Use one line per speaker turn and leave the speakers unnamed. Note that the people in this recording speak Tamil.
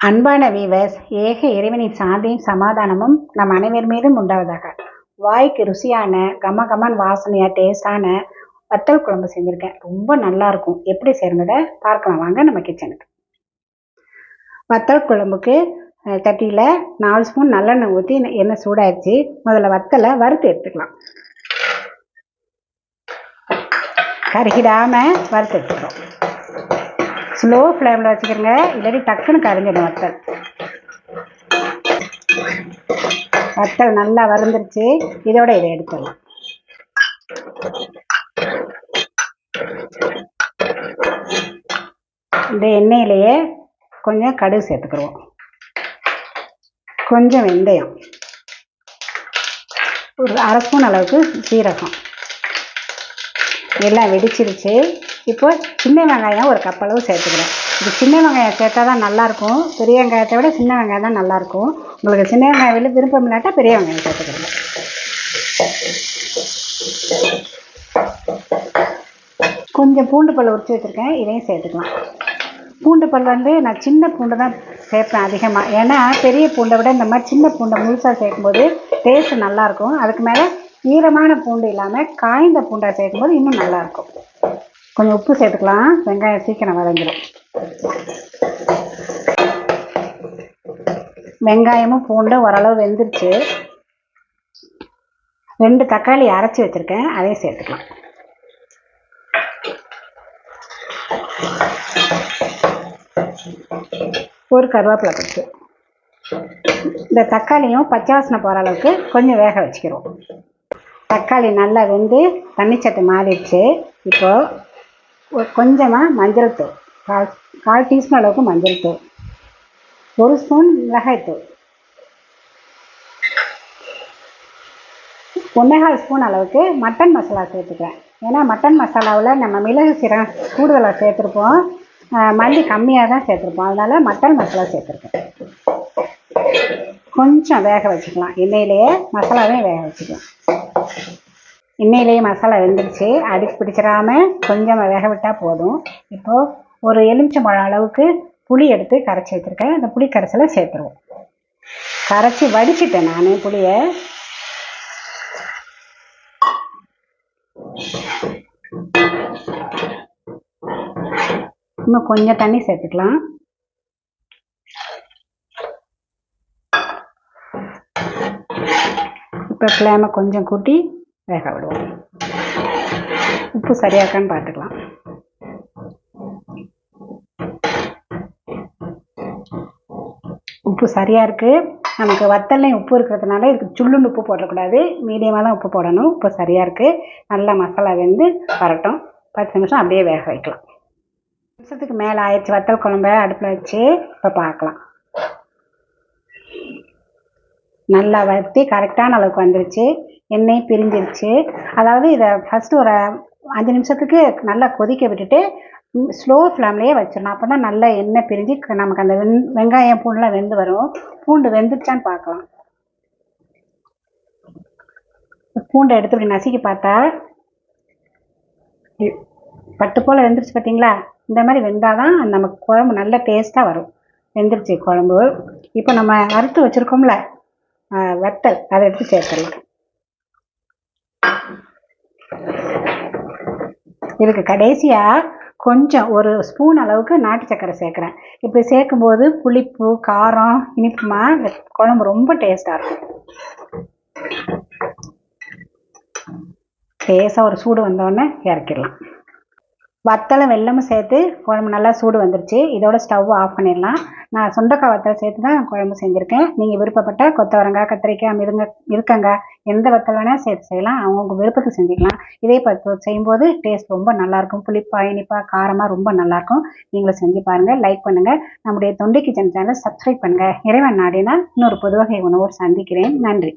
அன்பான வீவர்ஸ் ஏக இறைவனின் சாந்தியும் சமாதானமும் நம் அனைவர் மீதும் உண்டாவதாக. வாய்க்கு ருசியான கம கமன் வாசனையாக டேஸ்டான வத்தல் குழம்பு செஞ்சுருக்கேன். ரொம்ப நல்லா இருக்கும். எப்படி செய்யறதை பார்க்கலாம். வாங்க நம்ம கிச்சனுக்கு வத்தல் குழம்புக்கு தட்டியில் நாலு ஸ்பூன் நல்லெண்ணெய் ஊற்றி எண்ணெய் சூடாயிடுச்சு முதல்ல வத்தலை வறுத்து எடுத்துக்கலாம். கருகிடாமல் வறுத்து எடுத்துக்கிறோம் ஸ்லோ ஃப்ளேமில் வச்சுக்கிறோங்க. இல்லாட்டி டக்குன்னு கரைஞ்சிடும் வத்தல். வத்தல் நல்லா வறுந்துருச்சு. இதோட இதை எடுத்துடலாம். இந்த எண்ணெயிலேயே கொஞ்சம் கடுகு சேர்த்துக்கிடுவோம். கொஞ்சம் வெந்தயம். ஒரு அரை ஸ்பூன் அளவுக்கு சீரகம். எல்லாம் வெடிச்சிருச்சு. இப்போ சின்ன வெங்காயம் ஒரு கப் அளவு சேர்த்துக்கிறேன். இது சின்ன வெங்காயம் சேர்த்தா தான் நல்லாயிருக்கும். பெரிய வெங்காயத்தை விட சின்ன வெங்காயம் தான் நல்லாயிருக்கும். உங்களுக்கு சின்ன வெங்காயம் வெளியே விருப்பம் இல்லாட்டா பெரிய வெங்காயம் சேர்த்துக்கிறேன் கொஞ்சம் பூண்டு பல் உரிச்சு வச்சுருக்கேன். இதையும் சேர்த்துக்கலாம். பூண்டு பல் வந்து நான் சின்ன பூண்டு தான் சேர்ப்பேன் அதிகமாக ஏன்னா பெரிய பூண்டை விட இந்த மாதிரி சின்ன பூண்டை முழுசாக சேர்க்கும்போது டேஸ்ட் நல்லாயிருக்கும். அதுக்கு மேலே ஈரமான பூண்டு இல்லாமல் காய்ந்த பூண்டை சேர்க்கும்போது இன்னும் நல்லாயிருக்கும். கொஞ்சம் உப்பு சேர்த்துக்கலாம். வெங்காயம் சீக்கிரம் வதங்கிடும் வெங்காயமும் பூண்டும் ஓரளவு வெந்துருச்சு. ரெண்டு தக்காளி அரைச்சி வச்சுருக்கேன். அதையும் சேர்த்துக்கலாம். ஒரு கருவேப்பிலை பச்சு இந்த தக்காளியும் பச்சை வாசனை போகிற அளவுக்கு கொஞ்சம் வேக வச்சுக்கிறோம். தக்காளி நல்லா வெந்து தண்ணிச்சட்டு மாறிடுச்சு. இப்போது கொஞ்சமாக மஞ்சள் தூள் கால் கால் டீஸ்பூன் அளவுக்கு மஞ்சள் தூள் ஒரு ஸ்பூன் மிளகாய்த்தூள் ஒன்றேகால் ஸ்பூன் அளவுக்கு மட்டன் மசாலா சேர்த்துக்கிறேன். ஏன்னா மட்டன் மசாலாவில் நம்ம மிளகு சீரகம் கூடுதலாக சேர்த்துருப்போம். மல்லி கம்மியாக தான் சேர்த்துருப்போம். அதனால் மட்டன் மசாலா சேர்த்துருக்கேன். கொஞ்சம் வேக வச்சுக்கலாம். எண்ணெயிலேயே மசாலாவையும் வேக வச்சுக்கலாம். எண்ணெயிலேயே மசாலா வெந்துருச்சு. அடிச்சு பிடிச்சிடாம கொஞ்சம் வேக விட்டால் போதும். இப்போது ஒரு எலுமிச்சம்பழம் அளவுக்கு புளி எடுத்து கரைச்சி வச்சுருக்கேன். அந்த புளி கரைசலை சேர்த்துருவோம். கரைச்சி வடிச்சிட்டேன் நான் புளியை. இன்னும் கொஞ்சம் தண்ணி சேர்த்துக்கலாம். இப்போ ஃப்ளேமை கொஞ்சம் கூட்டி வேக விடுவோம். உப்பு சரியாக்கான்னு பார்த்துக்கலாம். உப்பு சரியாக இருக்குது நமக்கு வத்தல்லையும் உப்பு இருக்கிறதுனால இதுக்கு சுள்ளுன்னு உப்பு போடக்கூடாது. மீடியமாக தான் உப்பு போடணும். உப்பு சரியாக இருக்குது நல்லா மசாலா வெந்து வரட்டும். பத்து நிமிஷம் அப்படியே வேக வைக்கலாம். நிமிஷத்துக்கு மேலே ஆயிடுச்சு வத்தல் குழம்ப அடுப்பில் வச்சு இப்போ பார்க்கலாம். நல்லா வற்றி கரெக்டான அளவுக்கு வந்துருச்சு. எண்ணெய் பிரிஞ்சிருச்சு. அதாவது இதை ஃபஸ்ட்டு ஒரு அஞ்சு நிமிஷத்துக்கு நல்லா கொதிக்க விட்டுட்டு ஸ்லோ ஃப்ளேம்லேயே வச்சிடணும். அப்போ தான் நல்லா எண்ணெய் பிரிஞ்சு நமக்கு அந்த வெந் வெங்காயம் பூண்டுலாம் வெந்து வரும். பூண்டு வெந்துருச்சான்னு பார்க்கலாம். பூண்டை எடுத்து இப்படி நசுக்கி பார்த்தா பட்டு போல் வெந்துருச்சு பார்த்தீங்களா? இந்த மாதிரி வெந்தால் தான் நமக்கு குழம்பு நல்ல டேஸ்ட்டாக வரும். வெந்துருச்சு குழம்பு. இப்போ நம்ம அறுத்து வச்சுருக்கோம்ல வத்தல். அதை எடுத்து சேர்த்துடலாம். இதுக்கு கடைசியாக கொஞ்சம் ஒரு ஸ்பூன் அளவுக்கு நாட்டு சக்கரை சேர்க்குறேன். இப்போ சேர்க்கும்போது புளிப்பு காரம் இனிப்புமா இந்த குழம்பு ரொம்ப டேஸ்ட்டாக இருக்கும். லேசாக ஒரு சூடு வந்தோடனே இறக்கிடலாம். வத்தலை வெள்ளமும் சேர்த்து குழம்பு நல்லா சூடு வந்துருச்சு. இதோட ஸ்டவ் ஆஃப் பண்ணிடலாம். நான் சுண்டக்காய் வத்தலை சேர்த்து தான் குழம்பு செஞ்சுருக்கேன். நீங்கள் விருப்பப்பட்ட கொத்தவரங்காய் கத்திரிக்காய் மிருங்க இருக்கங்க எந்த வத்தல் வேணால் சேர்த்து செய்யலாம். அவங்கவுங்க விருப்பத்தை செஞ்சுக்கலாம். இதே பத்து செய்யும்போது டேஸ்ட் ரொம்ப நல்லாயிருக்கும். புளிப்பா இனிப்பாக காரமாக ரொம்ப நல்லாயிருக்கும். நீங்களும் செஞ்சு பாருங்கள் லைக் பண்ணுங்கள் நம்முடைய தொண்டை கிச்சன் சேனல் சப்ஸ்கிரைப் பண்ணுங்கள் இறைவன் நாடினால் இன்னொரு பொதுவகை உணவோடு சந்திக்கிறேன். நன்றி.